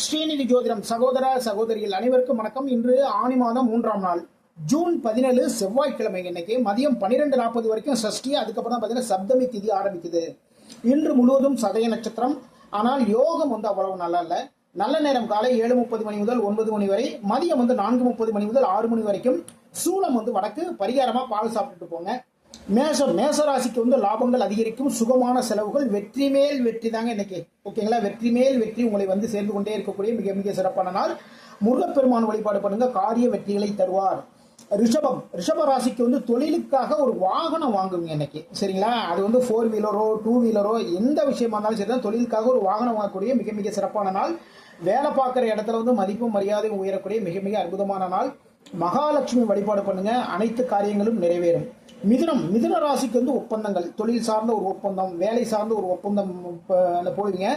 ஸ்ரீநிதி ஜோதிடம் சகோதர சகோதரிகள் அனைவருக்கும் வணக்கம். இன்று ஆணி மாதம் மூன்றாம் நாள் ஜூன் பதினேழு செவ்வாய்க்கிழமை இன்னைக்கு மதியம் பன்னிரெண்டு நாற்பது வரைக்கும் சஷ்டி அதுக்கப்புறம் தான் பார்த்தீங்கன்னா சப்தமி திதி ஆரம்பிக்குது. இன்று முழுவதும் சதய நட்சத்திரம். ஆனால் யோகம் வந்து அவ்வளவு நல்லா இல்லை. நல்ல நேரம் காலை ஏழு முப்பது மணி முதல் ஒன்பது மணி வரை மதியம் வந்து நான்கு முப்பது மணி முதல் ஆறு மணி வரைக்கும் சூளம் வந்து வடக்கு பரிகாரமா பால் சாப்பிட்டுட்டு போங்க. மேச ராசிக்கு வந்து லாபங்கள் அதிகரிக்கும் சுகமான செலவுகள் வெற்றி மேல் வெற்றி தாங்க இன்னைக்கு. ஓகேங்களா வெற்றி மேல் வெற்றி உங்களை வந்து சேர்ந்து கொண்டே இருக்கக்கூடிய மிக மிக சிறப்பான நாள். முருகப்பெருமான் வழிபாடு பண்ணுங்க காரிய வெற்றிகளை தருவார். ரிஷபம். ரிஷப ராசிக்கு வந்து தொழிலுக்காக ஒரு வாகனம் வாங்குவீங்க இன்னைக்கு. சரிங்களா? அது வந்து ஃபோர் வீலரோ டூ வீலரோ எந்த விஷயமா இருந்தாலும் சரி தான் தொழிலுக்காக ஒரு வாகனம் வாங்கக்கூடிய மிக மிக சிறப்பான நாள். வேலை பார்க்குற இடத்துல வந்து மதிப்பும் மரியாதையும் உயரக்கூடிய மிக மிக அற்புதமான நாள். மகாலட்சுமி வழிபாடு பண்ணுங்க. அனைத்து காரியங்களும் நிறைவேறும். மிதுனம் மிதுன ராசிக்கு வந்து ஒப்பந்தங்கள். தொழில் சார்ந்த ஒரு ஒப்பந்தம் வேலை சார்ந்த ஒரு ஒப்பந்தம் போடுவீங்க.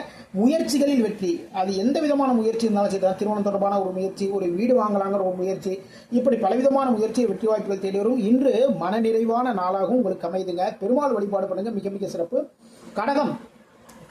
முயற்சிகளில் வெற்றி. அது எந்த விதமான முயற்சி இருந்தாலும் சரி தான் திருமணம் தொடர்பான ஒரு முயற்சி ஒரு வீடு வாங்கலாங்கிற ஒரு முயற்சி இப்படி பலவிதமான முயற்சியை வெற்றி வாய்ப்புகள் தேடி வரும். இன்று மனநிறைவான நாளாகவும் உங்களுக்கு அமைதுங்க பெருமாள் வழிபாடு பண்ணுங்க. மிக மிக சிறப்பு. கடகம்.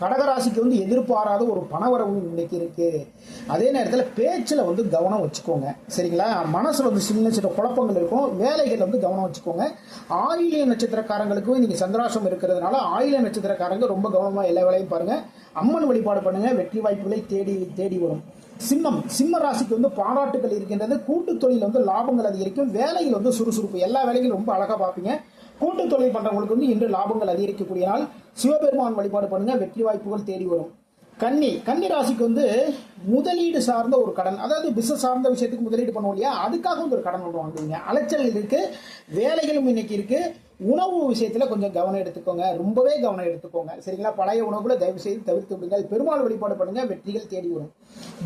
கடகராசிக்கு வந்து எதிர்பாராத ஒரு பணவரவு இன்னைக்கு இருக்கு. அதே நேரத்தில் பேச்சில் வந்து கவனம் வச்சுக்கோங்க. சரிங்களா? மனசில் வந்து சின்ன சின்ன குழப்பங்கள் இருக்கும். வேலைகள் வந்து கவனம் வச்சுக்கோங்க. ஆயிலிய நட்சத்திரக்காரங்களுக்கும் இன்னைக்கு சந்திராசம் இருக்கிறதுனால ஆயிலிய நட்சத்திரக்காரங்க ரொம்ப கவனமாக எல்லா வேலையும் பாருங்க. அம்மன் வழிபாடு பண்ணுங்க. வெற்றி வாய்ப்புகளை தேடி தேடி வரும். சிம்மம். சிம்ம ராசிக்கு வந்து பாராட்டுகள் இருக்கின்றது. கூட்டு தொழில் வந்து லாபங்கள் அதிகரிக்கும். வேலையில் வந்து சுறுசுறுப்பு. எல்லா வேலைகளும் ரொம்ப அழகாக பார்ப்பீங்க. கூட்டு தொழில் பண்றவங்களுக்கு வந்து இன்று லாபங்கள் அதிகரிக்கக்கூடிய நாள் சிவபெருமான் வழிபாடு பண்ணுங்க வெற்றி வாய்ப்புகள் தேடி வரும். கன்னி கன்னி ராசிக்கு வந்து முதலீடு சார்ந்த ஒரு கடன். அதாவது பிசினஸ் சார்ந்த விஷயத்துக்கு முதலீடு பண்ணுவோம் இல்லையா? அதுக்காக வந்து ஒரு கடன் ஒன்று வாங்குவீங்க. அலைச்சல் இருக்கு வேலைகளும் இன்னைக்கு இருக்கு. உணவு விஷயத்துல கொஞ்சம் கவனம் எடுத்துக்கோங்க. ரொம்பவே கவனம் எடுத்துக்கோங்க. சரிங்களா? பழைய உணவுல தயவு செய்து தவிர்த்து விடுங்கள். பெருமாள் வழிபாடு பண்ணுங்க. வெற்றிகள் தேடி வரும்.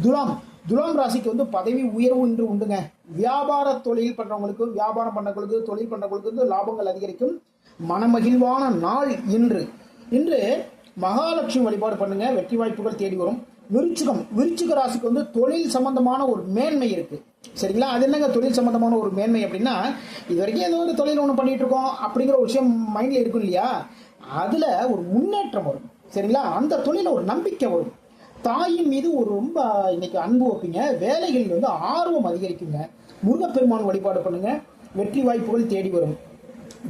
துலாம் துலாம் ராசிக்கு வந்து பதவி உயர்வு இன்று உண்டுங்க. வியாபார தொழில் பண்றவங்களுக்கு வியாபாரம் பண்ணவங்களுக்கு தொழில் பண்றவங்களுக்கு வந்து லாபங்கள் அதிகரிக்கும். மனமகிழ்வான நாள் இன்று. இன்று மகாலட்சுமி வழிபாடு பண்ணுங்க. வெற்றி வாய்ப்புகள் தேடி வரும். விருச்சிகம். விருச்சிக ராசிக்கு வந்து தொழில் சம்பந்தமான ஒரு மேன்மை இருக்கு. சரிங்களா? அது என்னங்க தொழில் சம்பந்தமான ஒரு மேன்மை அப்படின்னா இது வரைக்கும் ஏதோ ஒரு தொழில் ஒன்று பண்ணிட்டு இருக்கோம் அப்படிங்கிற ஒரு விஷயம் மைண்ட்ல இருக்கும் இல்லையா? அதுல ஒரு முன்னேற்றம் வரும். சரிங்களா? அந்த தொழில ஒரு நம்பிக்கை வரும். தாயின் மீது ஒரு ரொம்ப இன்னைக்கு அன்பு வைப்பீங்க வேலைகளில் வந்து ஆர்வம் அதிகரிக்குங்க. முருகப்பெருமான் வழிபாடு பண்ணுங்க. வெற்றி வாய்ப்புகள் தேடி வரும்.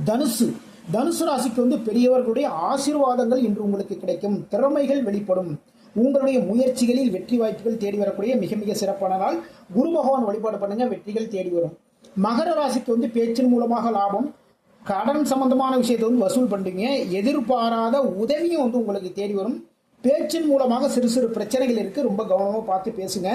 தனுசு. தனுசு ராசிக்கு வந்து பெரியவர்களுடைய ஆசீர்வாதங்கள் இன்று உங்களுக்கு கிடைக்கும். திறமைகள் வெளிப்படும். உங்களுடைய முயற்சிகளில் வெற்றி வாய்ப்புகள் தேடி வரக்கூடிய மிக மிக சிறப்பான நாள். குரு பகவான் வழிபாடு பண்ணுங்க. வெற்றிகள் தேடி வரும். மகர ராசிக்கு வந்து பேச்சின் மூலமாக லாபம். கடன் சம்பந்தமான விஷயத்தை வந்து வசூல் பண்றீங்க. எதிர்பாராத உதவியும் வந்து உங்களுக்கு தேடி வரும். பேச்சின் மூலமாக சிறு சிறு பிரச்சனைகள் இருக்கு. ரொம்ப கவனமாக பார்த்து பேசுங்க.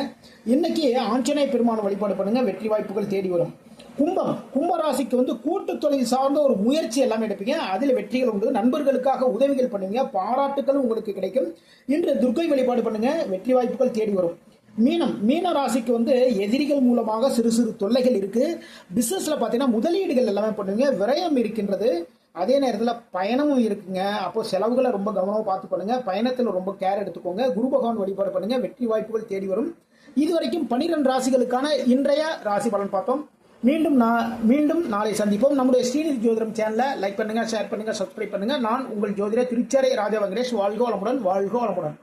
இன்னைக்கு ஆஞ்சநேய பெருமான் வழிபாடு பண்ணுங்க. வெற்றி வாய்ப்புகள் தேடி வரும். கும்பம். கும்பராசிக்கு வந்து கூட்டு தொழில் சார்ந்த ஒரு முயற்சி எல்லாமே எடுப்பீங்க. அதில் வெற்றிகள் உண்டு. நண்பர்களுக்காக உதவிகள் பண்ணுவீங்க பாராட்டுகள் உங்களுக்கு கிடைக்கும். இன்று துர்க்கை வழிபாடு பண்ணுங்க. வெற்றி வாய்ப்புகள் தேடி வரும். மீனம். மீன ராசிக்கு வந்து எதிரிகள் மூலமாக சிறு சிறு தொல்லைகள் இருக்கு. பிசினஸ்ல பார்த்தீங்கன்னா முதலீடுகள் எல்லாமே பண்ணுவீங்க விரயம் இருக்கின்றது. அதே நேரத்தில் பயணமும் இருக்குங்க. அப்போ செலவுகளை ரொம்ப கவனமாக பார்த்து பண்ணுங்க பயணத்தில் ரொம்ப கேர் எடுத்துக்கோங்க. குரு பகவான் வழிபாடு பண்ணுங்க. வெற்றி வாய்ப்புகள் தேடி வரும். இதுவரைக்கும் பனிரெண்டு ராசிகளுக்கான இன்றைய ராசி பலன் பார்த்தோம். மீண்டும் நான் மீண்டும் நாளை சந்திப்போம். நம்முடைய ஸ்ரீநிதி ஜோதிடம் சேனலை லைக் பண்ணுங்க ஷேர் பண்ணுங்க சப்ஸ்கிரைப் பண்ணுங்க. நான் உங்கள் ஜோதிடர் திருச்சேரை ராஜா வெங்கடேஷ் வாழ்கோ வளமுடன் வாழ்கோ வளமுடன்